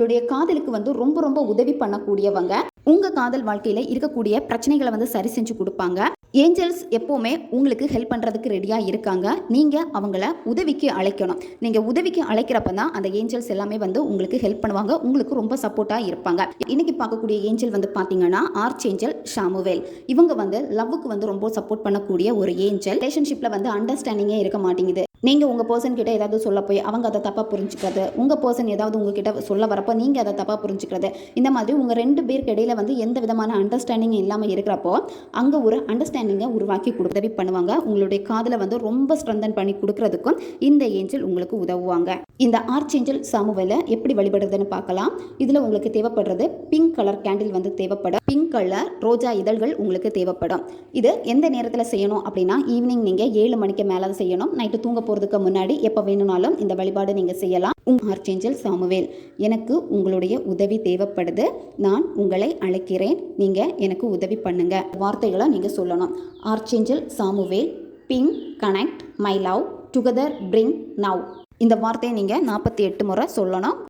உங்களுடைய காதலுக்கு வந்து ரொம்ப ரொம்ப உதவி பண்ணக்கூடியவங்க உங்க காதல் வாழ்க்கையில இருக்கக்கூடிய பிரச்சனைகளை வந்து சரி செஞ்சு கொடுப்பாங்க. ஏஞ்சல்ஸ் எப்போவுமே உங்களுக்கு ஹெல்ப் பண்ணுறதுக்கு ரெடியாக இருக்காங்க. நீங்கள் அவங்கள உதவிக்கு அழைக்கணும். நீங்கள் உதவிக்கு அழைக்கிறப்ப தான் அந்த ஏஞ்சல்ஸ் எல்லாமே வந்து உங்களுக்கு ஹெல்ப் பண்ணுவாங்க. உங்களுக்கு ரொம்ப சப்போர்ட்டாக இருப்பாங்க. இன்னைக்கு பார்க்கக்கூடிய ஏஞ்சல் வந்து பார்த்தீங்கன்னா ஆர்ச் ஏஞ்சல் ஷாமுவேல் இவங்க வந்து லவ்வுக்கு வந்து ரொம்ப சப்போர்ட் பண்ணக்கூடிய ஒரு ஏஞ்சல். ரிலேஷன்ஷிப்பில் வந்து அண்டர்ஸ்டாண்டிங்கே இருக்க மாட்டேங்குது. நீங்கள் உங்கள் பர்சன் கிட்ட ஏதாவது சொல்ல போய் அவங்க அதை தப்பாக புரிஞ்சுக்கிறது உங்கள் பர்சன் ஏதாவது உங்ககிட்ட சொல்ல வரப்போ நீங்கள் அதை தப்பாக புரிஞ்சுக்கிறது இந்த மாதிரி உங்கள் ரெண்டு பேருக்கு இடையில வந்து எந்த விதமான அண்டர்ஸ்டாண்டிங் இல்லாமல் இருக்கிறப்போ அங்கே ஒரு அண்டர்ஸ்டாண்டிங்கை உருவாக்கி கொடு உதவி பண்ணுவாங்க. உங்களுடைய காதில் வந்து ரொம்ப ஸ்ட்ரென்தன் பண்ணி கொடுக்கறதுக்கும் இந்த ஏஞ்சல் உங்களுக்கு உதவுவாங்க. இந்த ஆர்ச் ஏஞ்சல் சாமுவேல எப்படி வழிபடுறதுன்னு பார்க்கலாம். இதில் உங்களுக்கு தேவைப்படுறது பிங்க் கலர் கேண்டில் வந்து தேவைப்படும். பிங்க் கலர் ரோஜா இதழ்கள் உங்களுக்கு தேவைப்படும். இது எந்த நேரத்தில் செய்யணும் அப்படின்னா ஈவினிங் நீங்கள் ஏழு மணிக்கு மேலே செய்யணும். நைட்டு தூங்க போகிறதுக்கு முன்னாடி எப்போ வேணும்னாலும் இந்த வழிபாடு நீங்கள் செய்யலாம். உங் ஆர்ச்சேஞ்சல் சாமுவேல் எனக்கு உங்களுடைய உதவி தேவைப்படுது. நான் உங்களை அழைக்கிறேன். நீங்கள் எனக்கு உதவி பண்ணுங்க. வார்த்தைகளை நீங்கள் சொல்லணும். Archangel Samuel bring connect my love together bring now இந்த வார்த்தையை நீங்கள் நாற்பத்தி எட்டு முறை சொல்லணும்.